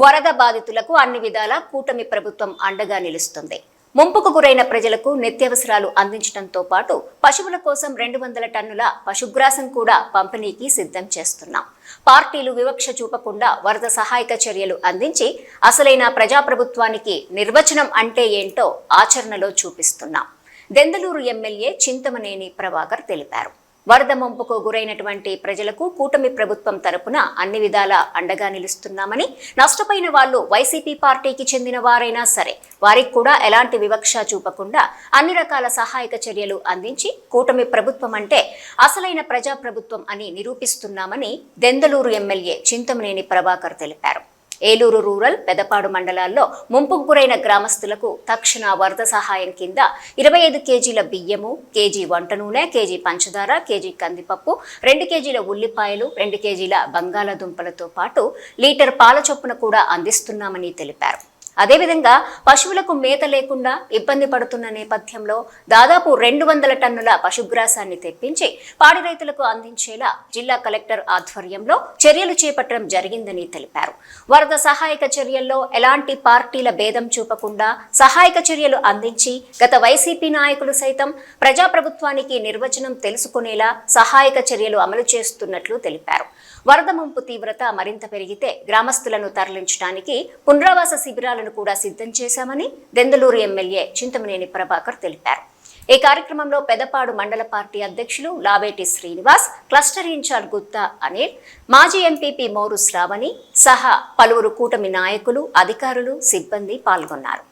వరద బాధితులకు అన్ని విధాల కూటమి ప్రభుత్వం అండగా నిలుస్తుంది. ముంపుకు గురైన ప్రజలకు నిత్యావసరాలు అందించడంతో పాటు పశువుల కోసం రెండు వందల టన్నుల పశుగ్రాసం కూడా పంపిణీకి సిద్ధం చేస్తున్నాం. పార్టీలు వివక్ష చూపకుండా వరద సహాయక చర్యలు అందించి అసలైన ప్రజాప్రభుత్వానికి నిర్వచనం అంటే ఏంటో ఆచరణలో చూపిస్తున్నాం. దెందలూరు ఎమ్మెల్యే చింతమనేని ప్రభాకర్ తెలిపారు. వరద ముంపుకు గురైనటువంటి ప్రజలకు కూటమి ప్రభుత్వం తరపున అన్ని విధాల అండగా నిలుస్తున్నామని నష్టపోయిన వాళ్ళు వైసీపీ పార్టీకి చెందిన వారైనా సరే వారికి కూడా ఎలాంటి వివక్ష చూపకుండా అన్ని రకాల సహాయక చర్యలు అందించి కూటమి ప్రభుత్వం అంటే అసలైన ప్రజాప్రభుత్వం అని నిరూపిస్తున్నామని దెందలూరు ఎమ్మెల్యే చింతమనేని ప్రభాకర్ తెలిపారు. ఏలూరు రూరల్ పెదపాడు మండలాల్లో ముంపుకు గురైన గ్రామస్తులకు తక్షణ వరద సహాయం కింద ఇరవై ఐదు కేజీల బియ్యము కేజీ వంట నూనె కేజీ పంచదార కేజీ కందిపప్పు రెండు కేజీల ఉల్లిపాయలు రెండు కేజీల బంగాళాదుంపలతో పాటు లీటర్ పాల చొప్పున కూడా అందిస్తున్నామని తెలిపారు. అదేవిధంగా పశువులకు మేత లేకుండా ఇబ్బంది పడుతున్న నేపథ్యంలో దాదాపు రెండు వందల టన్నుల పశుగ్రాసాన్ని తెప్పించి పాడి రైతులకు అందించేలా జిల్లా కలెక్టర్ ఆధ్వర్యంలో చర్యలు చేపట్టడం జరిగిందని తెలిపారు. వరద సహాయక చర్యల్లో ఎలాంటి పార్టీల భేదం చూపకుండా సహాయక చర్యలు అందించి గత వైసీపీ నాయకులు సైతం ప్రజాప్రభుత్వానికి నిర్వచనం తెలుసుకునేలా సహాయక చర్యలు అమలు చేస్తున్నట్లు తెలిపారు. వరద ముంపు తీవ్రత మరింత పెరిగితే గ్రామస్తులను తరలించడానికి పునరావాస శిబిరాలను కూడా సిద్ధం చేశామని దెందలూరు ఎమ్మెల్యే చింతమనేని ప్రభాకర్ తెలిపారు. ఈ కార్యక్రమంలో పెదపాడు మండల పార్టీ అధ్యక్షులు లావేటి శ్రీనివాస్ క్లస్టర్ ఇన్ఛార్జ్ గుత్తా అనిల్ మాజీ ఎంపీపీ మోరు శ్రావణి సహా పలువురు కూటమి నాయకులు అధికారులు సిబ్బంది పాల్గొన్నారు.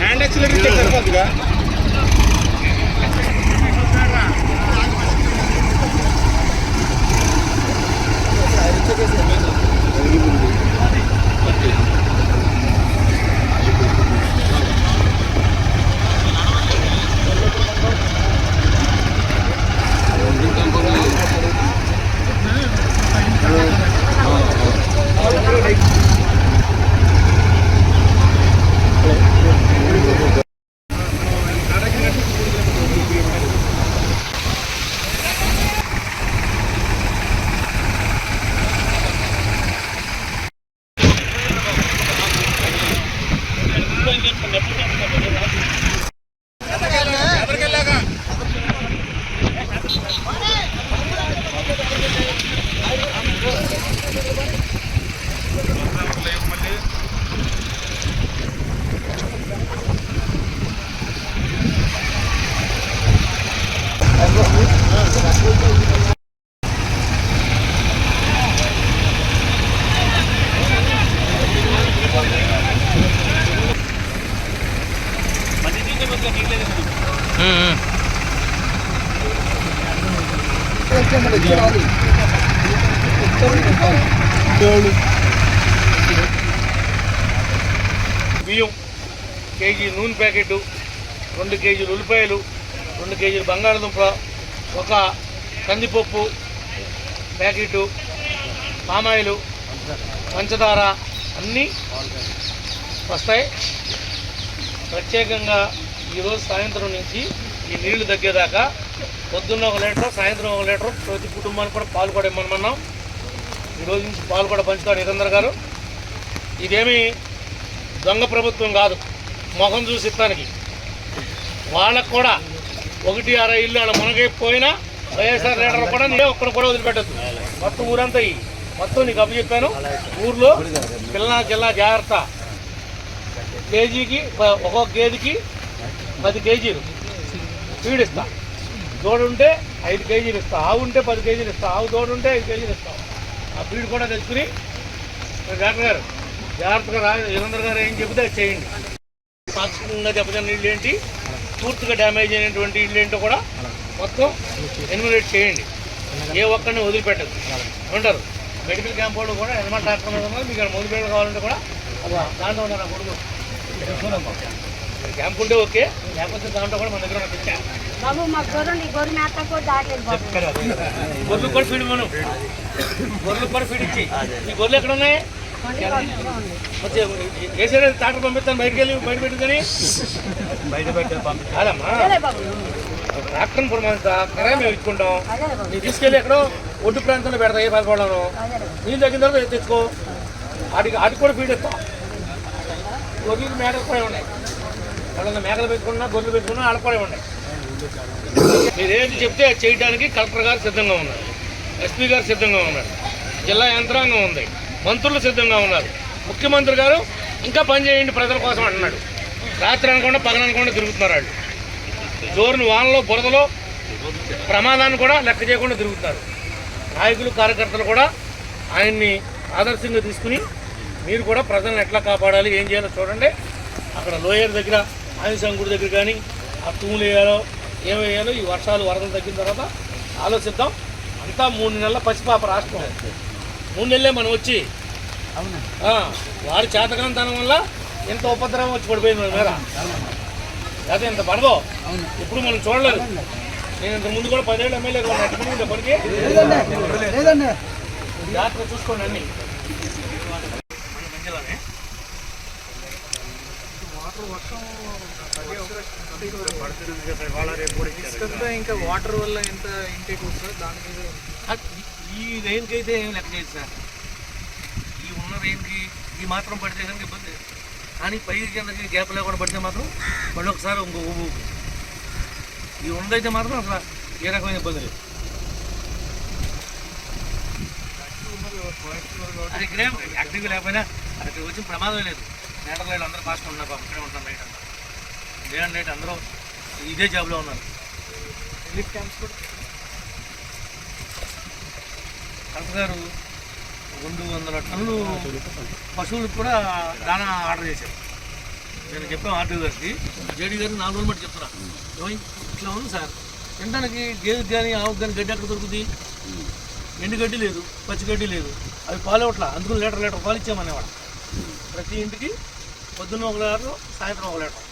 హ్యాండ్ యాక్సిలేటర్ ఇస్తే సరిపోతుందిగా బియ్యం కేజీ నూనె ప్యాకెట్ రెండు కేజీలు ఉల్లిపాయలు రెండు కేజీలు బంగాళదుంప ఒక కందిపప్పు ప్యాకెట్ పామాయిలు పంచదార అన్నీ వస్తాయి. ప్రత్యేకంగా ఈరోజు సాయంత్రం నుంచి ఈ నీళ్ళు తగ్గేదాకా పొద్దున్న ఒక లీటర్ సాయంత్రం ఒక లీటర్ ప్రతి కుటుంబానికి కూడా పాలు కూడా ఇమ్మనమన్నాం. ఈరోజు నుంచి పాలు కూడా పంచుతాడు నిరందర్ గారు. ఇదేమి దొంగ ప్రభుత్వం కాదు మొహం చూసి ఇస్తానికి. వాళ్ళకు కూడా ఒకటి అర ఇల్లు ఆడ మునగైపోయినా వైఎస్ఆర్ లీడర్ కూడా నేను ఒక్కడ కూడా వదిలిపెట్టద్దు. మొత్తం ఊరంతా ఈ మొత్తం నీకు అప్పు చెప్పాను. ఊర్లో పిల్లల జిల్లా జాగ్రత్త. కేజీకి ఒక్కొక్క గేదెకి పది కేజీలు. ఫీడ్ ఇస్తా. దూడ ఐదు కేజీలు ఇస్తా. ఆవు ఉంటే పది కేజీలు ఇస్తా. ఆవు దూడ ఉంటే ఐదు కేజీలు ఇస్తా. ఆ ఫీడ్ కూడా తెచ్చుకుని డాక్టర్ గారు జాగ్రత్తగా రా వీరేంద్ర గారు ఏం చెబితే అది చేయండి. పాక్షికంగా దెబ్బతిన్న ఇళ్ళు ఏంటి? పూర్తిగా డ్యామేజ్ అయినటువంటి ఇళ్ళు ఏంటో కూడా మొత్తం ఎన్యుమరేట్ చేయండి. ఏ ఒక్కరిని వదిలిపెట్టదు ఉంటారు మెడికల్ క్యాంప్ వాళ్ళు కూడా ఎనిమల్ డాక్టర్ మీద ఉన్నారు మీకు మొదలు పెట్ట కావాలంటే కూడా దాంట్లో ఉన్నారు నా కొడుకు. క్యాంప్ ఉంటే ఓకే లేకపోతే దాంట్లో కూడా మన దగ్గర ఉన్న పిచ్చ బాబు మా గొర్రెలు దాటలేదు కూడా ఫీడ్ మనం గొర్రెలు కూడా ఫీడ్ ఇచ్చి. ఈ గొర్రెలు ఎక్కడ ఉన్నాయి? వచ్చే వేసే డాక్టర్ పంపిస్తాను బయటికి వెళ్ళి బయట పెట్టుకొని బయట పెట్టే పంపి డాక్టర్ని పురమాంత కరాయి మేము ఇచ్చుకుంటాం. నీకు తీసుకెళ్ళి ఎక్కడో ఒడ్డు ప్రాంతంలో పెడతా ఏ పదకొండను నీళ్ళు తగ్గిన తర్వాత తెచ్చుకో? వాటికి వాటికి కూడా ఫీడ్ ఇస్తాం గొర్రెలు మేకలు కూడా ఉన్నాయి. వాళ్ళని మేకలు పెట్టుకున్నా గొర్రెలు పెట్టుకున్నా ఆడ కూడా ఉన్నాయి. మీరు ఏది చెప్తే అది చేయడానికి కలెక్టర్ గారు సిద్ధంగా ఉన్నారు. ఎస్పీ గారు సిద్ధంగా ఉన్నారు. జిల్లా యంత్రాంగం ఉంది. మంత్రులు సిద్ధంగా ఉన్నారు. ముఖ్యమంత్రి గారు ఇంకా పని చేయండి ప్రజల కోసం అంటున్నాడు. రాత్రి అనకుండా పగలు అనకుండా తిరుగుతున్నారు వాళ్ళు. జోరుని వానలో బురదలో ప్రమాదాన్ని కూడా లెక్క చేయకుండా తిరుగుతున్నారు. నాయకులు కార్యకర్తలు కూడా ఆయన్ని ఆదర్శంగా తీసుకుని మీరు కూడా ప్రజలను ఎట్లా కాపాడాలి ఏం చేయాలో చూడండి. అక్కడ లోయర్ దగ్గర ఆంజనేయ గుడి దగ్గర కానీ ఆ తూములు వేయాలో ఏం వేయాలో ఈ వర్షాలు వరదలు తగ్గిన తర్వాత ఆలోచిద్దాం. అంతా మూడు నెలల పసిపాప రాష్ట్రం. మూడు నెలలే మనం వచ్చి వారి చేతకాంతనం వల్ల ఎంత ఉపద్రవం వచ్చి పడిపోయింది మన మీద అదే ఇంత పడదో. ఇప్పుడు మనం చూడలేదు. నేను ఇంత ముందు కూడా పదేళ్ళు ఎమ్మెల్యేగా ఉన్నా. ఎక్కడ ఉండే పనికి? జాగ్రత్తగా చూసుకోండి అన్ని. ఇంకా వాటర్ వల్ల ఎంత ఇంటేక్ వస్తుందో? దాని మీద అది ఈ రైన్కి అయితే ఏం లెక్క చేయదు సార్. ఈ ఉన్న రైన్కి ఈ మాత్రం పడితే కనుక ఇబ్బంది కానీ పై కిందకి గ్యాప్ లేకుండా పడితే మాత్రం మళ్ళీ ఒకసారి ఇంకో ఊపు. ఈ ఉన్నదైతే మాత్రం అసలు ఏ రకమైన ఇబ్బంది లేదు. అది ఇక్కడే యాక్టివ్గా లేకపోయినా అక్కడికి వచ్చిన ప్రమాదం లేదు. నేటర్లో అందరూ ఫాస్ట్ ఉన్నారు ఇక్కడే ఉంటున్నారు నైట్ అంతా. డే అండ్ నైట్ అందరూ ఇదే జాబ్లో ఉన్నారు. రిలీఫ్ క్యాంప్స్ కూడా కలెక్టర్ గారు రెండు వందల టన్నులు పశువులకు కూడా దానా ఆర్డర్ చేశారు. నేను చెప్పాను ఆర్డీ గారికి. జేడీ గారు నాలుగు రోజులు మట్టి చెప్తున్నా. ఇట్లా ఉంది సార్. తినడానికి గేదెకి కానీ ఆవుకి కానీ గడ్డి ఎక్కడ దొరుకుతుంది ఎండు గడ్డి లేదు పచ్చి గడ్డి లేదు. అవి పాలు ఇవ్వట్లా? అందుకని లీటర్ లీటర్ పాలు ఇచ్చామనేవాడు. ప్రతి ఇంటికి పొద్దున్న ఒక లీటర్ సాయంత్రం ఒక లీటర్.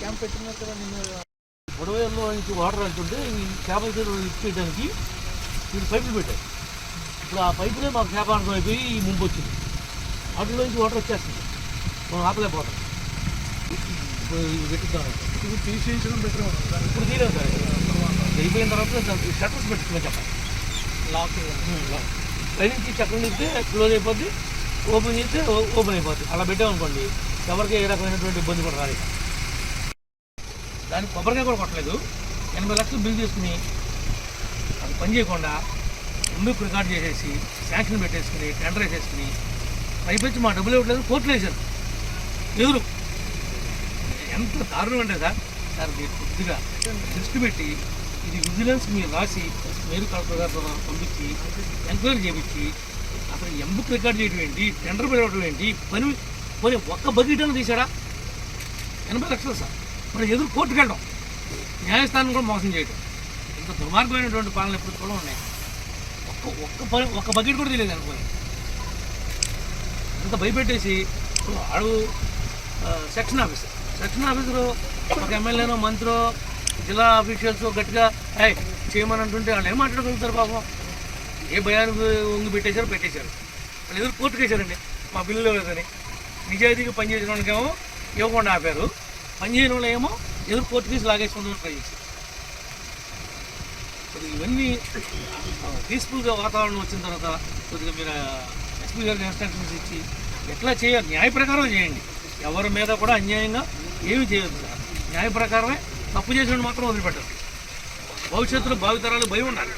క్యాంప్ పెట్టిన కదా నిన్న బుడవేరులో నుంచి వాటర్ వెళ్తుంటే ఈ చేపల ఇచ్చేయడానికి వీళ్ళు పైపులు పెట్టారు. ఇప్పుడు ఆ పైపులే మాకు చేపార్థం అయిపోయి ఈ ముంపు వచ్చింది. వాటిలో నుంచి వాటర్ వచ్చేస్తుంది. మనం ఆపలేకపోతాం. ఇప్పుడు పెట్టుతాం ఇది తీసేయించడం బెటర్ ఇప్పుడు తీయలేదు సార్. అయిపోయిన తర్వాత దానికి షట్టర్స్ పెట్టుకుని చెప్పాలి లాక్ పైనుంచి చక్రం ఇస్తే క్లోజ్ అయిపోద్ది ఓపెన్ చేస్తే ఓపెన్ అయిపోద్ది. అలా పెట్టామనుకోండి ఎవరికి ఏ రకమైనటువంటి ఇబ్బంది కూడా ఇక. దానికి కొబ్బరికాయ కూడా కొట్టలేదు. ఎనభై లక్షలు బిల్ చేసుకుని అది పని చేయకుండా ముందుకు రికార్డ్ చేసేసి శాంక్షన్ పెట్టేసుకుని టెండర్ వేసేసుకుని పైపించి మా డబ్బులు ఇవ్వట్లేదు కోర్టు వేశారు. ఎదురు. ఎంత దారుణం అంటే సార్ సార్ మీరు కొద్దిగా దృష్టి పెట్టి ఇది విజిలెన్స్ మీరు రాసి మీరు కలెక్టర్ గారు పంపించి ఎంక్వైరీ చేయించి అసలు ఎంబుక్ రికార్డ్ చేయడం ఏంటి టెండర్ పెట్టడం ఏంటి పని పోనీ ఒక్క బకెట్ అని తీసాడా ఎనభై లక్షలు సార్. మరి ఎదురు కోర్టుకు వెళ్ళడం న్యాయస్థానం కూడా మోసం చేయడం ఇంత దుర్మార్గమైనటువంటి పాలన ఎప్పుడు కూడా ఉన్నాయి. ఒక్క ఒక్క పని ఒక్క బకెట్ కూడా తెలియదు అనుకోని అంత భయపెట్టేసి వాడు సెక్షన్ ఆఫీసర్ సెక్షన్ ఆఫీసరు ఒక ఎమ్మెల్యేనో మంత్రో జిల్లా అఫీషియల్స్ గట్టిగా ఏ చేయమని అంటుంటే వాళ్ళు ఏం మాట్లాడగలుగుతారు పాపం? ఏ భయానికి ఉంగి పెట్టేశారు పెట్టేశారు. వాళ్ళు ఎదురు కోర్టుకు వేశారండి మా బిల్లు లేదని నిజాయితీగా పనిచేసిన వాళ్ళకేమో ఇవ్వకుండా ఆపారు. పనిచేయని వాళ్ళు ఏమో ఎదురు కోర్టు కేసు లాగేసుకుందాం ట్రై చేశారు. ఇవన్నీ పీస్ఫుల్గా వాతావరణం వచ్చిన తర్వాత కొద్దిగా మీరు ఎస్పీ గారికి ఇన్స్ట్రక్షన్స్ ఇచ్చి ఎట్లా చేయాలి? న్యాయ ప్రకారం చేయండి. ఎవరి మీద కూడా అన్యాయంగా ఏమి చేయొద్దు. సార్ న్యాయ ప్రకారమే తప్పు చేసిన మాత్రం వదిలిపెట్టదు భవిష్యత్తులో భావితరాలు భయం ఉండాలి.